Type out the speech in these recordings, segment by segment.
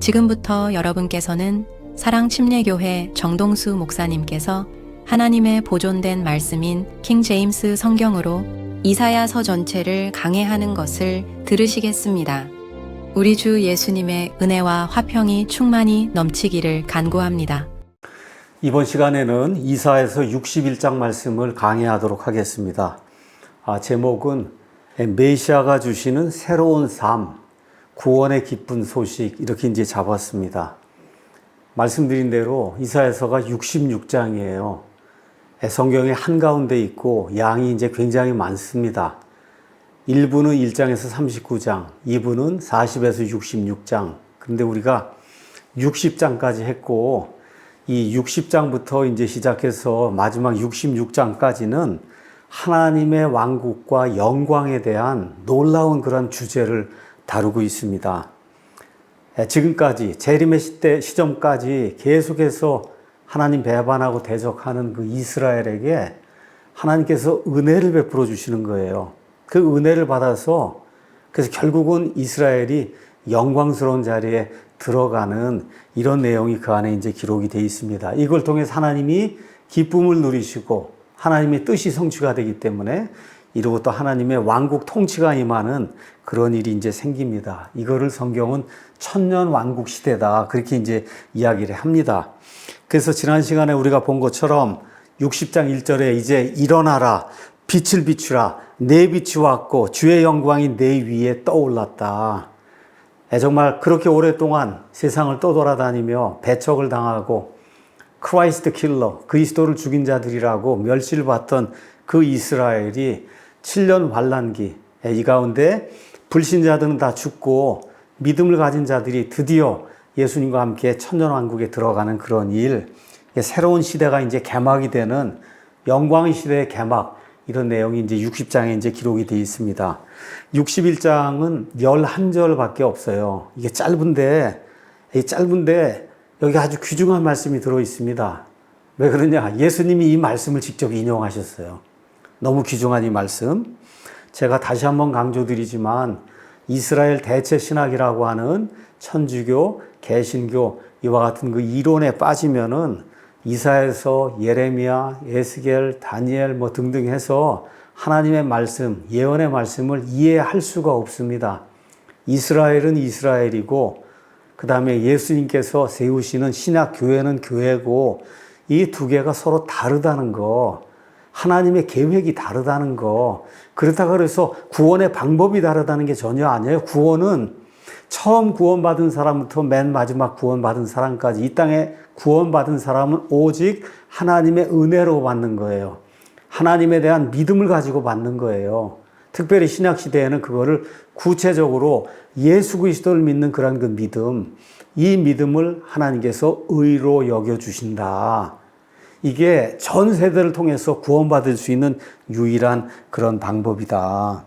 지금부터 여러분께서는 사랑 침례교회 정동수 목사님께서 하나님의 보존된 말씀인 킹 제임스 성경으로 이사야서 전체를 강해하는 것을 들으시겠습니다. 우리 주 예수님의 은혜와 화평이 충만히 넘치기를 간구합니다. 이번 시간에는 이사에서 61장 말씀을 강해하도록 하겠습니다. 아, 제목은 메시아가 주시는 새로운 삶, 구원의 기쁜 소식 이렇게 이제 잡았습니다. 말씀드린 대로 이사에서가 66장이에요. 성경의 한가운데 있고 양이 이제 굉장히 많습니다. 1부는 1장에서 39장, 2부는 40에서 66장. 근데 우리가 60장까지 했고 이 60장부터 이제 시작해서 마지막 66장까지는 하나님의 왕국과 영광에 대한 놀라운 그런 주제를 다루고 있습니다. 지금까지 재림의 시대 시점까지 계속해서 하나님 배반하고 대적하는 그 이스라엘에게 하나님께서 은혜를 베풀어 주시는 거예요. 그 은혜를 받아서 그래서 결국은 이스라엘이 영광스러운 자리에 들어가는 이런 내용이 그 안에 이제 기록이 되어 있습니다. 이걸 통해서 하나님이 기쁨을 누리시고 하나님의 뜻이 성취가 되기 때문에 또 하나님의 왕국 통치가 임하는 그런 일이 이제 생깁니다. 이거를 성경은 천년 왕국 시대다. 그렇게 이제 이야기를 합니다. 그래서 지난 시간에 우리가 본 것처럼 60장 1절에 이제 일어나라. 빛을 비추라. 내 빛이 왔고 주의 영광이 내 위에 떠올랐다. 예, 정말 그렇게 오랫동안 세상을 떠돌아다니며 배척을 당하고 크라이스트 킬러, 그리스도를 죽인 자들이라고 멸시를 받던 그 이스라엘이 7년 환란기 예, 이 가운데 불신자들은 다 죽고 믿음을 가진 자들이 드디어 예수님과 함께 천년 왕국에 들어가는 그런 일, 새로운 시대가 이제 개막이 되는 영광의 시대의 개막, 이런 내용이 이제 60장에 이제 기록이 되어 있습니다. 61장은 11절밖에 없어요. 이게 짧은데, 이 짧은데 여기 아주 귀중한 말씀이 들어 있습니다. 왜 그러냐? 예수님이 이 말씀을 직접 인용하셨어요. 너무 귀중한 이 말씀. 제가 다시 한번 강조드리지만 이스라엘 대체 신학이라고 하는 천주교, 개신교 이와 같은 그 이론에 빠지면은 이사에서 예레미야, 에스겔, 다니엘 뭐 등등 해서 하나님의 말씀, 예언의 말씀을 이해할 수가 없습니다. 이스라엘은 이스라엘이고 그 다음에 예수님께서 세우시는 신약 교회는 교회고 이 두 개가 서로 다르다는 거, 하나님의 계획이 다르다는 거, 그렇다고 해서 구원의 방법이 다르다는 게 전혀 아니에요. 구원은 처음 구원받은 사람부터 맨 마지막 구원받은 사람까지 이 땅에 구원받은 사람은 오직 하나님의 은혜로 받는 거예요. 하나님에 대한 믿음을 가지고 받는 거예요. 특별히 신약 시대에는 그거를 구체적으로 예수 그리스도를 믿는 그런 그 믿음, 이 믿음을 하나님께서 의로 여겨 주신다. 이게 전 세대를 통해서 구원받을 수 있는 유일한 그런 방법이다.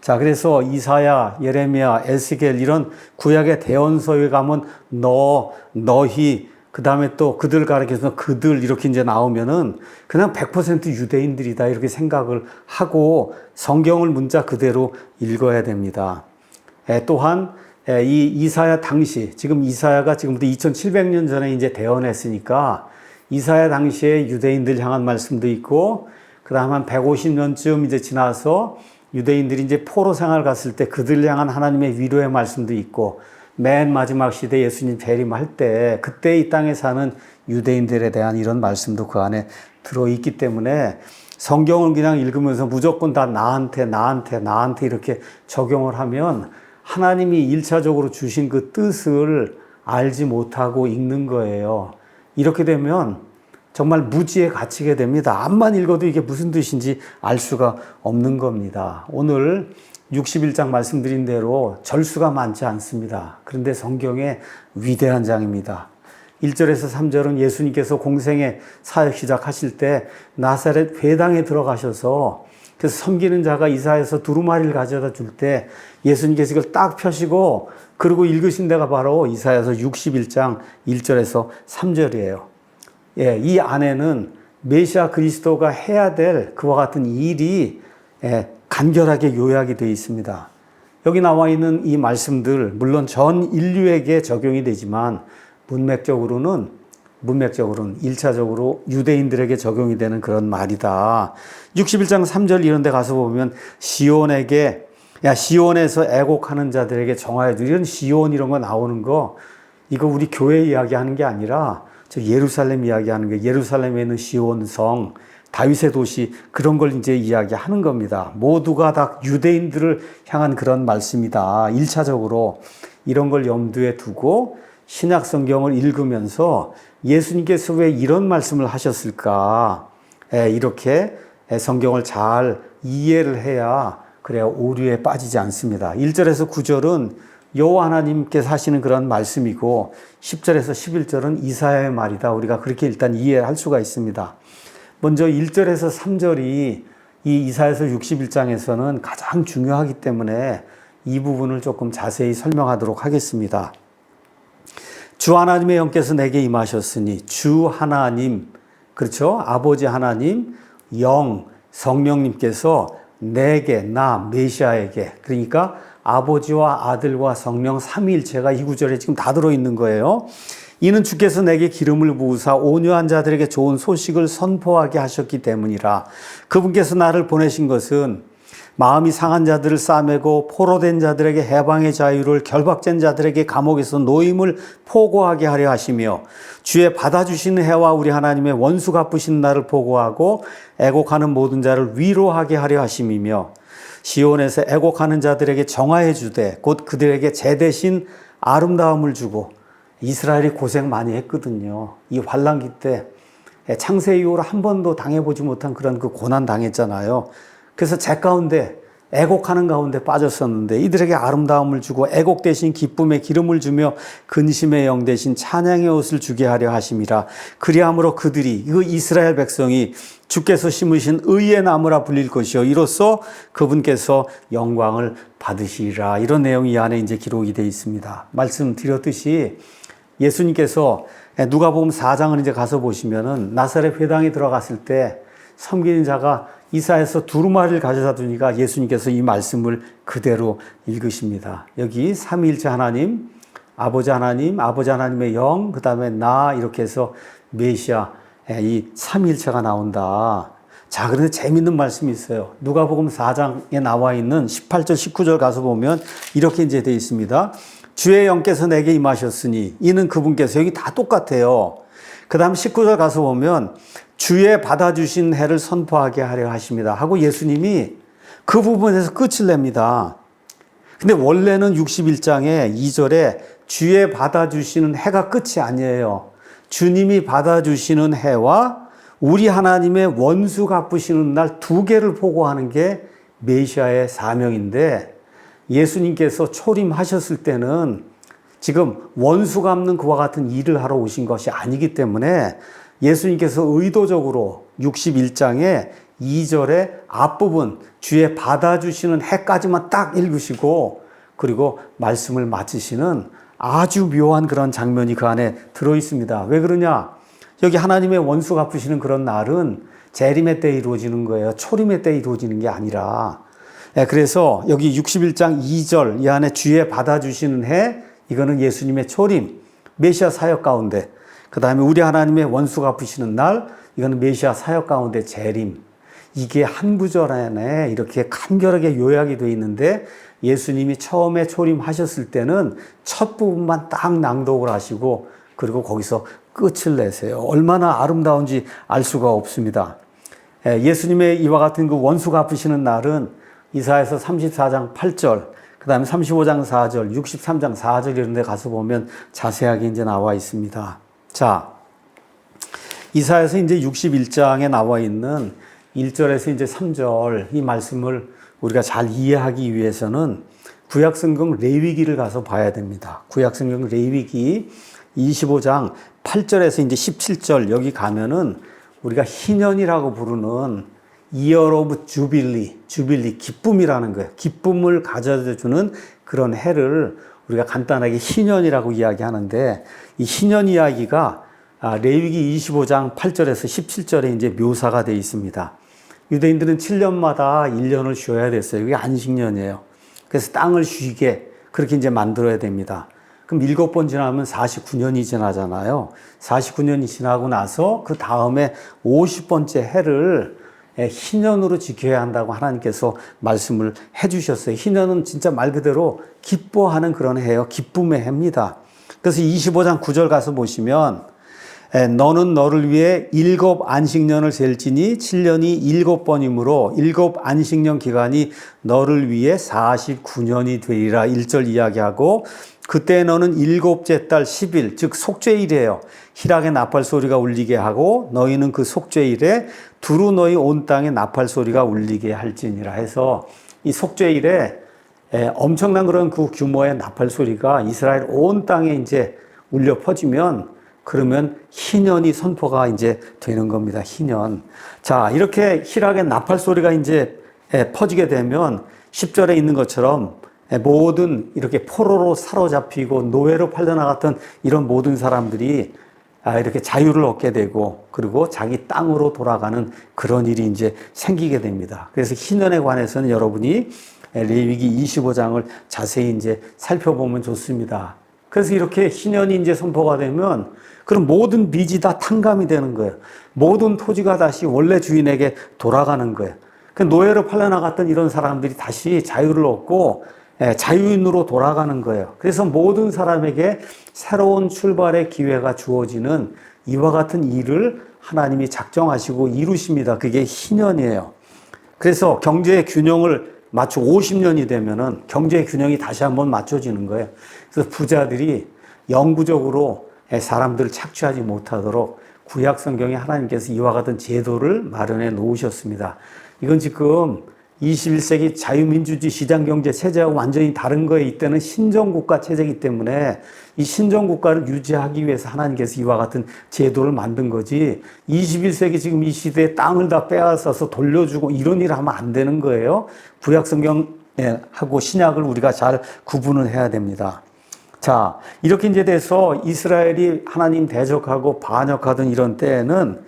자, 그래서 이사야, 예레미야, 에스겔 이런 구약의 대언서에 가면 너, 너희, 그 다음에 또 그들 가리켜서 그들 이렇게 이제 나오면은 그냥 100% 유대인들이다 이렇게 생각을 하고 성경을 문자 그대로 읽어야 됩니다. 에, 또한 에, 이 이사야 당시, 지금 이사야가 지금부터 2700년 전에 이제 대언했으니까 이사야 당시에 유대인들 향한 말씀도 있고 그 다음 한 150년쯤 이제 지나서 유대인들이 이제 포로 생활 갔을 때 그들 향한 하나님의 위로의 말씀도 있고 맨 마지막 시대 예수님 재림할 때 그때 이 땅에 사는 유대인들에 대한 이런 말씀도 그 안에 들어 있기 때문에 성경을 그냥 읽으면서 무조건 다 나한테 나한테 나한테 이렇게 적용을 하면 하나님이 일차적으로 주신 그 뜻을 알지 못하고 읽는 거예요. 이렇게 되면 정말 무지에 갇히게 됩니다. 앞만 읽어도 이게 무슨 뜻인지 알 수가 없는 겁니다. 오늘 61장 말씀드린 대로 절수가 많지 않습니다. 그런데 성경의 위대한 장입니다. 1절에서 3절은 예수님께서 공생의 사역 시작하실 때 나사렛 회당에 들어가셔서 그래서 섬기는 자가 이사에서 두루마리를 가져다 줄 때 예수님께서 이걸 딱 펴시고 그리고 읽으신 데가 바로 이사에서 61장 1절에서 3절이에요. 예, 이 안에는 메시아 그리스도가 해야 될 그와 같은 일이 예, 간결하게 요약이 되어 있습니다. 여기 나와 있는 이 말씀들, 물론 전 인류에게 적용이 되지만, 문맥적으로는, 문맥적으로는 1차적으로 유대인들에게 적용이 되는 그런 말이다. 61장 3절 이런 데 가서 보면, 시온에게, 야, 시온에서 애곡하는 자들에게 정하여 주 이런 시온 이런 거 나오는 거, 이거 우리 교회 이야기하는 게 아니라, 저 예루살렘 이야기하는 게 예루살렘에 있는 시온성, 다윗의 도시 그런 걸 이제 이야기하는 겁니다. 모두가 다 유대인들을 향한 그런 말씀이다. 1차적으로 이런 걸 염두에 두고 신약 성경을 읽으면서 예수님께서 왜 이런 말씀을 하셨을까? 예, 이렇게 성경을 잘 이해를 해야 그래야 오류에 빠지지 않습니다. 1절에서 9절은 여호와 하나님께서 하시는 그런 말씀이고 10절에서 11절은 이사야의 말이다. 우리가 그렇게 일단 이해할 수가 있습니다. 먼저 1절에서 3절이 이 이사에서 61장에서는 가장 중요하기 때문에 이 부분을 조금 자세히 설명하도록 하겠습니다. 주 하나님의 영께서 내게 임하셨으니 주 하나님 그렇죠? 아버지 하나님 영 성령님께서 내게 나 메시아에게 그러니까 아버지와 아들과 성령 삼위일체가 이 구절에 지금 다 들어 있는 거예요. 이는 주께서 내게 기름을 부으사 온유한 자들에게 좋은 소식을 선포하게 하셨기 때문이라. 그분께서 나를 보내신 것은 마음이 상한 자들을 싸매고 포로된 자들에게 해방의 자유를 결박된 자들에게 감옥에서 노임을 포고하게 하려 하시며 주의 받아주시는 해와 우리 하나님의 원수 갚으신 나를 보고하고 애곡하는 모든 자를 위로하게 하려 하심이며 시온에서 애곡하는 자들에게 정화해 주되 곧 그들에게 제 대신 아름다움을 주고 이스라엘이 고생 많이 했거든요. 이 환란기 때 창세 이후로 한 번도 당해보지 못한 그런 그 고난 당했잖아요. 그래서 제 가운데 애곡하는 가운데 빠졌었는데 이들에게 아름다움을 주고 애곡 대신 기쁨의 기름을 주며 근심의 영 대신 찬양의 옷을 주게 하려 하심이라 그리함으로 그들이 그 이스라엘 백성이 주께서 심으신 의의 나무라 불릴 것이요 이로써 그분께서 영광을 받으시리라 이런 내용이 이 안에 이제 기록이 되어 있습니다. 말씀드렸듯이 예수님께서 누가복음 4장을 이제 가서 보시면은 나사렛 회당에 들어갔을 때 섬기는 자가 이사에서 두루마리를 가져다 두니까 예수님께서 이 말씀을 그대로 읽으십니다. 여기 삼위일체 하나님, 아버지 하나님, 아버지 하나님의 영, 그 다음에 나 이렇게 해서 메시아 이 삼위일체가 나온다. 자, 그런데 재밌는 말씀이 있어요. 누가복음 4장에 나와 있는 18절, 19절 가서 보면 이렇게 이제 되어 있습니다. 주의 영께서 내게 임하셨으니 이는 그분께서 여기 다 똑같아요. 그 다음 19절 가서 보면 주의 받아주신 해를 선포하게 하려 하십니다. 하고 예수님이 그 부분에서 끝을 냅니다. 근데 원래는 61장에 2절에 주의 받아주시는 해가 끝이 아니에요. 주님이 받아주시는 해와 우리 하나님의 원수 갚으시는 날 두 개를 보고하는 게 메시아의 사명인데 예수님께서 초림하셨을 때는 지금 원수 갚는 그와 같은 일을 하러 오신 것이 아니기 때문에 예수님께서 의도적으로 61장에 2절의 앞부분 주의 받아주시는 해까지만 딱 읽으시고 그리고 말씀을 마치시는 아주 묘한 그런 장면이 그 안에 들어 있습니다. 왜 그러냐? 여기 하나님의 원수 갚으시는 그런 날은 재림의 때 이루어지는 거예요. 초림의 때 이루어지는 게 아니라. 예, 그래서 여기 61장 2절 이 안에 주의 받아주시는 해 이거는 예수님의 초림, 메시아 사역 가운데 그 다음에 우리 하나님의 원수 갚으시는 날, 이거는 메시아 사역 가운데 재림. 이게 한 구절 안에 이렇게 간결하게 요약이 되어 있는데 예수님이 처음에 초림하셨을 때는 첫 부분만 딱 낭독을 하시고 그리고 거기서 끝을 내세요. 얼마나 아름다운지 알 수가 없습니다. 예, 예수님의 이와 같은 그 원수 갚으시는 날은 이사에서 34장 8절, 그 다음에 35장 4절, 63장 4절 이런 데 가서 보면 자세하게 이제 나와 있습니다. 자, 이사에서 이제 61장에 나와 있는 1절에서 이제 3절 이 말씀을 우리가 잘 이해하기 위해서는 구약성경 레위기를 가서 봐야 됩니다. 구약성경 레위기 25장 8절에서 이제 17절 여기 가면은 우리가 희년이라고 부르는 이어 오브 주빌리, 주빌리 기쁨이라는 거예요. 기쁨을 가져다 주는 그런 해를 우리가 간단하게 희년이라고 이야기하는데 이 희년 이야기가 아, 레위기 25장 8절에서 17절에 이제 묘사가 되어 있습니다. 유대인들은 7년마다 1년을 쉬어야 됐어요. 이게 안식년이에요. 그래서 땅을 쉬게 그렇게 이제 만들어야 됩니다. 그럼 일곱 번 지나면 49년이 지나잖아요. 49년이 지나고 나서 그 다음에 50번째 해를 예, 희년으로 지켜야 한다고 하나님께서 말씀을 해주셨어요. 희년은 진짜 말 그대로 기뻐하는 그런 해요. 기쁨의 해입니다. 그래서 25장 9절 가서 보시면 에, 너는 너를 위해 일곱 안식년을 셀지니 7년이 일곱 번이므로 일곱 안식년 기간이 너를 위해 49년이 되리라 1절 이야기하고 그때 너는 일곱째 달 10일 즉 속죄일이에요. 희락의 나팔 소리가 울리게 하고 너희는 그 속죄일에 두루 너희 온 땅에 나팔 소리가 울리게 할지니라 해서 이 속죄일에 에, 엄청난 그런 그 규모의 나팔 소리가 이스라엘 온 땅에 이제 울려 퍼지면 그러면 희년이 선포가 이제 되는 겁니다. 희년. 자, 이렇게 희락의 나팔 소리가 이제 에, 퍼지게 되면 10절에 있는 것처럼 에, 모든 이렇게 포로로 사로잡히고 노예로 팔려나갔던 이런 모든 사람들이 아, 이렇게 자유를 얻게 되고 그리고 자기 땅으로 돌아가는 그런 일이 이제 생기게 됩니다. 그래서 희년에 관해서는 여러분이 레위기 25장을 자세히 이제 살펴보면 좋습니다. 그래서 이렇게 희년이 이제 선포가 되면 그럼 모든 빚이 다 탕감이 되는 거예요. 모든 토지가 다시 원래 주인에게 돌아가는 거예요. 그 노예로 팔려나갔던 이런 사람들이 다시 자유를 얻고 예, 자유인으로 돌아가는 거예요. 그래서 모든 사람에게 새로운 출발의 기회가 주어지는 이와 같은 일을 하나님이 작정하시고 이루십니다. 그게 희년이에요. 그래서 경제의 균형을 맞추 50년이 되면은 경제의 균형이 다시 한번 맞춰지는 거예요. 그래서 부자들이 영구적으로 사람들을 착취하지 못하도록 구약 성경에 하나님께서 이와 같은 제도를 마련해 놓으셨습니다. 이건 지금 21세기 자유민주주의 시장경제 체제하고 완전히 다른 거예요. 이때는 신정국가 체제이기 때문에 이 신정국가를 유지하기 위해서 하나님께서 이와 같은 제도를 만든 거지 21세기 지금 이 시대에 땅을 다 빼앗아서 돌려주고 이런 일을 하면 안 되는 거예요. 구약 성경하고 신약을 우리가 잘 구분을 해야 됩니다. 자, 이렇게 이제 돼서 이스라엘이 하나님 대적하고 반역하던 이런 때에는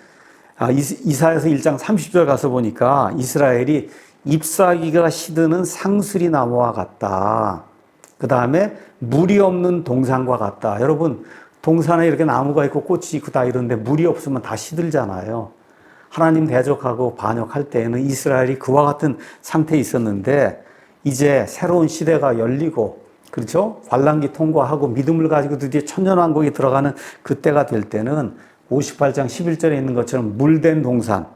아, 이사에서 1장 30절 가서 보니까 이스라엘이 잎사귀가 시드는 상수리 나무와 같다. 그 다음에 물이 없는 동산과 같다. 여러분, 동산에 이렇게 나무가 있고 꽃이 있고 다 이런데 물이 없으면 다 시들잖아요. 하나님 대적하고 반역할 때에는 이스라엘이 그와 같은 상태에 있었는데 이제 새로운 시대가 열리고 그렇죠? 관람기 통과하고 믿음을 가지고 드디어 천년왕국에 들어가는 그때가 될 때는 58장 11절에 있는 것처럼 물된 동산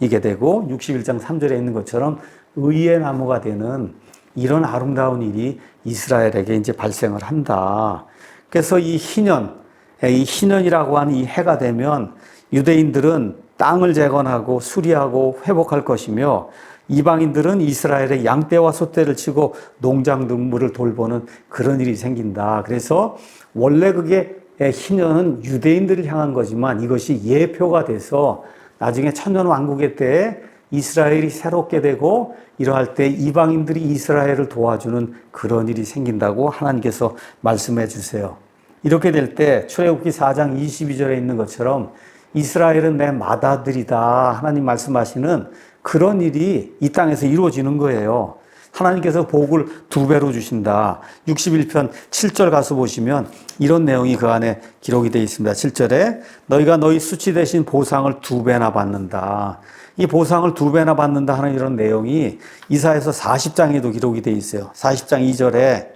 이게 되고 61장 3절에 있는 것처럼 의의 나무가 되는 이런 아름다운 일이 이스라엘에게 이제 발생을 한다. 그래서 이 희년, 이 희년이라고 하는 이 해가 되면 유대인들은 땅을 재건하고 수리하고 회복할 것이며 이방인들은 이스라엘의 양떼와 소떼를 치고 농장 동물을 돌보는 그런 일이 생긴다. 그래서 원래 그게 희년은 유대인들을 향한 거지만 이것이 예표가 돼서 나중에 천년 왕국의 때에 이스라엘이 새롭게 되고 이러할 때 이방인들이 이스라엘을 도와주는 그런 일이 생긴다고 하나님께서 말씀해 주세요. 이렇게 될 때 출애굽기 4장 22절에 있는 것처럼 이스라엘은 내 맏아들이다 하나님 말씀하시는 그런 일이 이 땅에서 이루어지는 거예요. 하나님께서 복을 두 배로 주신다. 61편 7절 가서 보시면 이런 내용이 그 안에 기록이 되어 있습니다. 7절에 너희가 너희 수치 대신 보상을 두 배나 받는다. 이 보상을 두 배나 받는다 하는 이런 내용이 이사에서 40장에도 기록이 되어 있어요. 40장 2절에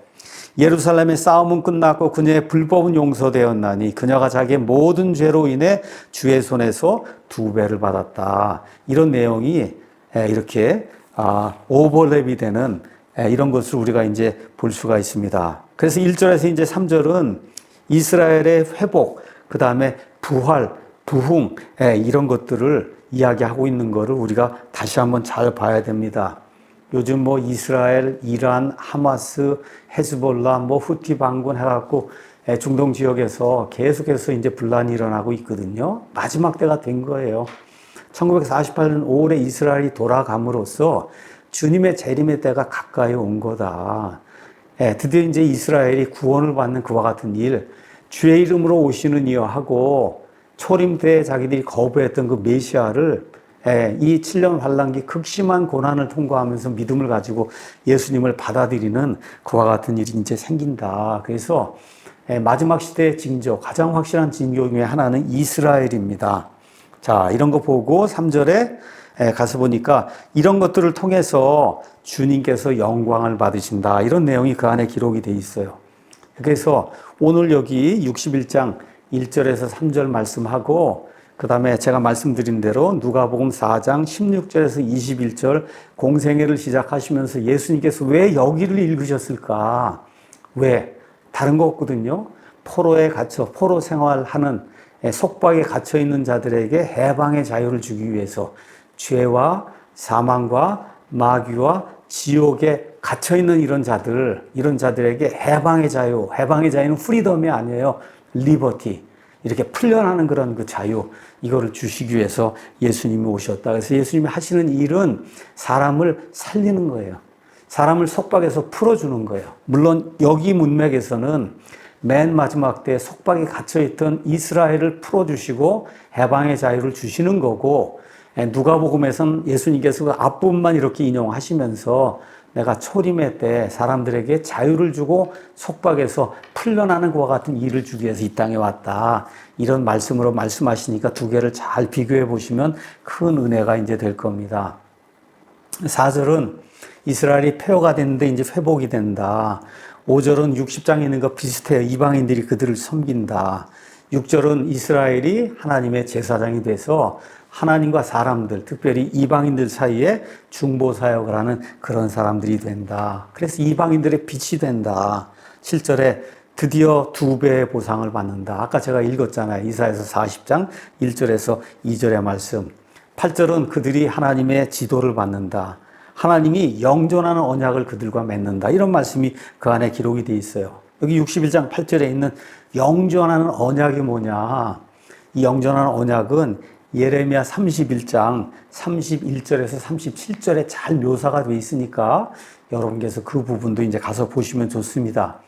예루살렘의 싸움은 끝났고 그녀의 불법은 용서되었나니 그녀가 자기의 모든 죄로 인해 주의 손에서 두 배를 받았다. 이런 내용이 이렇게 아, 오버랩이 되는 이런 것을 우리가 이제 볼 수가 있습니다. 그래서 1절에서 이제 3절은 이스라엘의 회복, 그 다음에 부활, 부흥, 이런 것들을 이야기하고 있는 것을 우리가 다시 한번 잘 봐야 됩니다. 요즘 뭐 이스라엘, 이란, 하마스, 헤즈볼라, 뭐 후티 반군 해갖고 중동 지역에서 계속해서 이제 분란이 일어나고 있거든요. 마지막 때가 된 거예요. 1948년 5월에 이스라엘이 돌아감으로써 주님의 재림의 때가 가까이 온 거다. 예, 드디어 이제 이스라엘이 구원을 받는 그와 같은 일, 주의 이름으로 오시는 이여 하고 초림 때 자기들이 거부했던 그 메시아를 예, 이 7년 환란기 극심한 고난을 통과하면서 믿음을 가지고 예수님을 받아들이는 그와 같은 일이 이제 생긴다. 그래서 예, 마지막 시대의 징조, 가장 확실한 징조 중에 하나는 이스라엘입니다. 자, 이런 거 보고 3절에 가서 보니까 이런 것들을 통해서 주님께서 영광을 받으신다. 이런 내용이 그 안에 기록이 돼 있어요. 그래서 오늘 여기 61장 1절에서 3절 말씀하고 그 다음에 제가 말씀드린 대로 누가복음 4장 16절에서 21절 공생애를 시작하시면서 예수님께서 왜 여기를 읽으셨을까? 왜? 다른 거 없거든요. 포로에 갇혀, 포로 생활하는 속박에 갇혀 있는 자들에게 해방의 자유를 주기 위해서 죄와 사망과 마귀와 지옥에 갇혀 있는 이런 자들, 이런 자들에게 해방의 자유, 해방의 자유는 프리덤이 아니에요. 리버티. 이렇게 풀려나는 그런 그 자유, 이거를 주시기 위해서 예수님이 오셨다. 그래서 예수님이 하시는 일은 사람을 살리는 거예요. 사람을 속박에서 풀어주는 거예요. 물론 여기 문맥에서는 맨 마지막 때 속박에 갇혀있던 이스라엘을 풀어주시고 해방의 자유를 주시는 거고 누가복음에서는 예수님께서 그 앞부분만 이렇게 인용하시면서 내가 초림의 때 사람들에게 자유를 주고 속박에서 풀려나는 것과 같은 일을 주기 위해서 이 땅에 왔다. 이런 말씀으로 말씀하시니까 두 개를 잘 비교해 보시면 큰 은혜가 이제 될 겁니다. 4절은 이스라엘이 폐허가 됐는데 이제 회복이 된다. 5절은 60장에 있는 것 비슷해요. 이방인들이 그들을 섬긴다. 6절은 이스라엘이 하나님의 제사장이 돼서 하나님과 사람들, 특별히 이방인들 사이에 중보 사역을 하는 그런 사람들이 된다. 그래서 이방인들의 빛이 된다. 7절에 드디어 두 배의 보상을 받는다. 아까 제가 읽었잖아요. 이사에서 40장 1절에서 2절의 말씀. 8절은 그들이 하나님의 지도를 받는다. 하나님이 영존하는 언약을 그들과 맺는다. 이런 말씀이 그 안에 기록이 되어 있어요. 여기 61장 8절에 있는 영존하는 언약이 뭐냐? 이 영존하는 언약은 예레미야 31장 31절에서 37절에 잘 묘사가 되어 있으니까 여러분께서 그 부분도 이제 가서 보시면 좋습니다.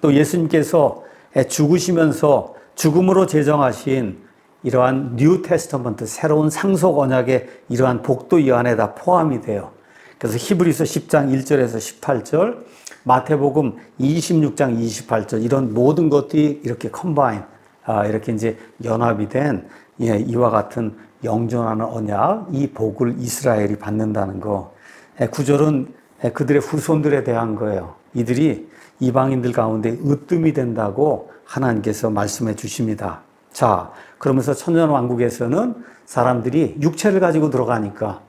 또 예수님께서 죽으시면서 죽음으로 제정하신 이러한 뉴 테스터먼트 새로운 상속 언약의 이러한 복도 이 안에 다 포함이 돼요. 그래서 히브리서 10장 1절에서 18절, 마태복음 26장 28절 이런 모든 것들이 이렇게 컴바인 아, 이렇게 이제 연합이 된 예, 이와 같은 영존하는 언약, 이 복을 이스라엘이 받는다는 거. 예, 구절은 예, 그들의 후손들에 대한 거예요. 이들이 이방인들 가운데 으뜸이 된다고 하나님께서 말씀해 주십니다. 자, 그러면서 천년 왕국에서는 사람들이 육체를 가지고 들어가니까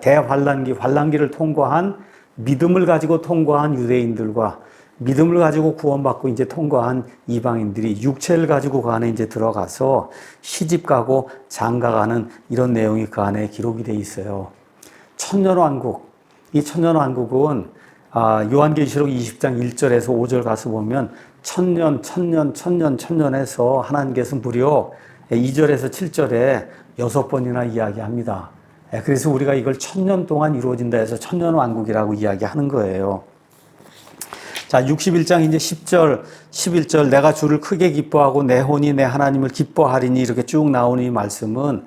대환란기, 환란기를 통과한 믿음을 가지고 통과한 유대인들과 믿음을 가지고 구원받고 이제 통과한 이방인들이 육체를 가지고 그 안에 이제 들어가서 시집 가고 장가 가는 이런 내용이 그 안에 기록이 돼 있어요. 천년왕국. 이 천년왕국은 아, 요한계시록 20장 1절에서 5절 가서 보면 천년, 천년, 천년, 천년에서 하나님께서 무려 2절에서 7절에 여섯 번이나 이야기합니다. 예, 그래서 우리가 이걸 천년 동안 이루어진다 해서 천년 왕국이라고 이야기하는 거예요. 자, 61장 이제 10절, 11절 내가 주를 크게 기뻐하고 내 혼이 내 하나님을 기뻐하리니 이렇게 쭉 나오는 이 말씀은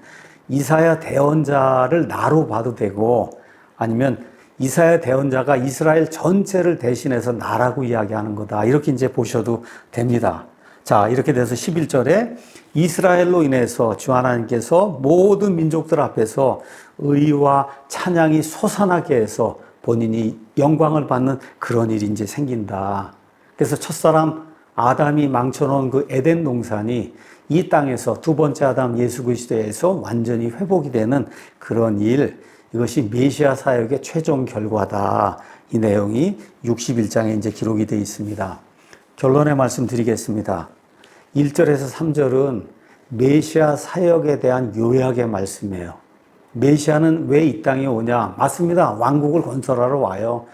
이사야 대언자를 나로 봐도 되고 아니면 이사야 대언자가 이스라엘 전체를 대신해서 나라고 이야기하는 거다. 이렇게 이제 보셔도 됩니다. 자, 이렇게 돼서 11절에 이스라엘로 인해서 주 하나님께서 모든 민족들 앞에서 의와 찬양이 솟아나게 해서 본인이 영광을 받는 그런 일이 이제 생긴다. 그래서 첫사람 아담이 망쳐놓은 그 에덴 농산이 이 땅에서 두 번째 아담 예수 그리스도에서 완전히 회복이 되는 그런 일, 이것이 메시아 사역의 최종 결과다. 이 내용이 61장에 이제 기록이 되어 있습니다. 결론의 말씀 드리겠습니다. 1절에서 3절은 메시아 사역에 대한 요약의 말씀이에요. 메시아는 왜 이 땅에 오냐? 맞습니다. 왕국을 건설하러 와요.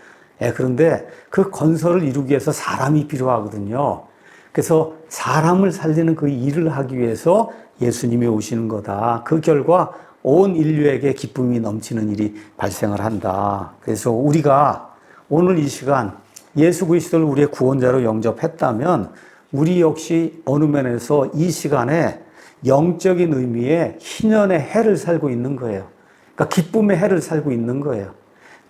예, 그런데 그 건설을 이루기 위해서 사람이 필요하거든요. 그래서 사람을 살리는 그 일을 하기 위해서 예수님이 오시는 거다. 그 결과 온 인류에게 기쁨이 넘치는 일이 발생을 한다. 그래서 우리가 오늘 이 시간 예수 그리스도를 우리의 구원자로 영접했다면 우리 역시 어느 면에서 이 시간에 영적인 의미의 희년의 해를 살고 있는 거예요. 그러니까 기쁨의 해를 살고 있는 거예요.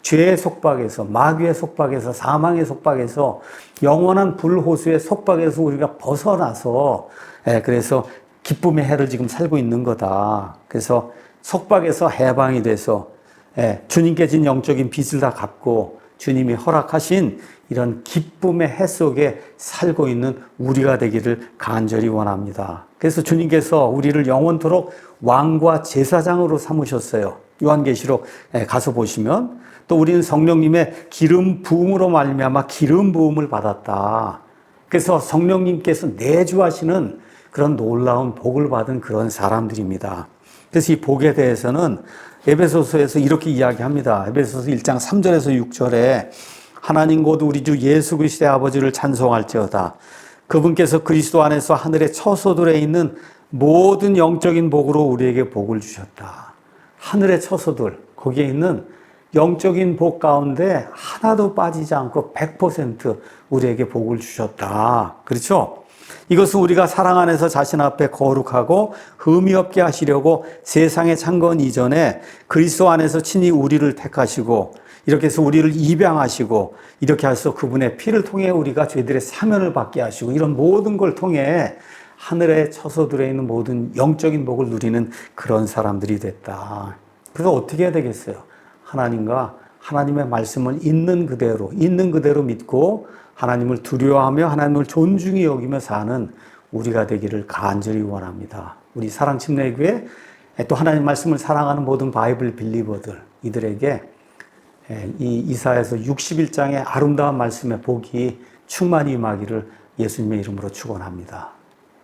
죄의 속박에서, 마귀의 속박에서, 사망의 속박에서, 영원한 불호수의 속박에서 우리가 벗어나서, 예, 그래서 기쁨의 해를 지금 살고 있는 거다. 그래서 속박에서 해방이 돼서, 예, 주님께 진 영적인 빚을 다 갚고, 주님이 허락하신 이런 기쁨의 해 속에 살고 있는 우리가 되기를 간절히 원합니다. 그래서 주님께서 우리를 영원토록 왕과 제사장으로 삼으셨어요. 요한계시록 가서 보시면 또 우리는 성령님의 기름 부음으로 말미암아 기름 부음을 받았다. 그래서 성령님께서 내주하시는 그런 놀라운 복을 받은 그런 사람들입니다. 그래서 이 복에 대해서는 에베소서에서 이렇게 이야기합니다. 에베소서 1장 3절에서 6절에 하나님 곧 우리 주 예수 그리스도의 아버지를 찬송할지어다. 그분께서 그리스도 안에서 하늘의 처소들에 있는 모든 영적인 복으로 우리에게 복을 주셨다. 하늘의 처소들, 거기에 있는 영적인 복 가운데 하나도 빠지지 않고 100% 우리에게 복을 주셨다. 그렇죠? 이것은 우리가 사랑 안에서 자신 앞에 거룩하고 흠이 없게 하시려고 세상에 창건 이전에 그리스도 안에서 친히 우리를 택하시고 이렇게 해서 우리를 입양하시고 이렇게 해서 그분의 피를 통해 우리가 죄들의 사면을 받게 하시고 이런 모든 걸 통해 하늘의 처소들에 있는 모든 영적인 복을 누리는 그런 사람들이 됐다. 그래서 어떻게 해야 되겠어요? 하나님과 하나님의 말씀을 있는 그대로, 있는 그대로 믿고 하나님을 두려워하며 하나님을 존중히 여기며 사는 우리가 되기를 간절히 원합니다. 우리 사랑 침례교회 또 하나님 말씀을 사랑하는 모든 바이블 빌리버들 이들에게 이 이사에서 61장의 아름다운 말씀의 복이 충만히 임하기를 예수님의 이름으로 축원합니다.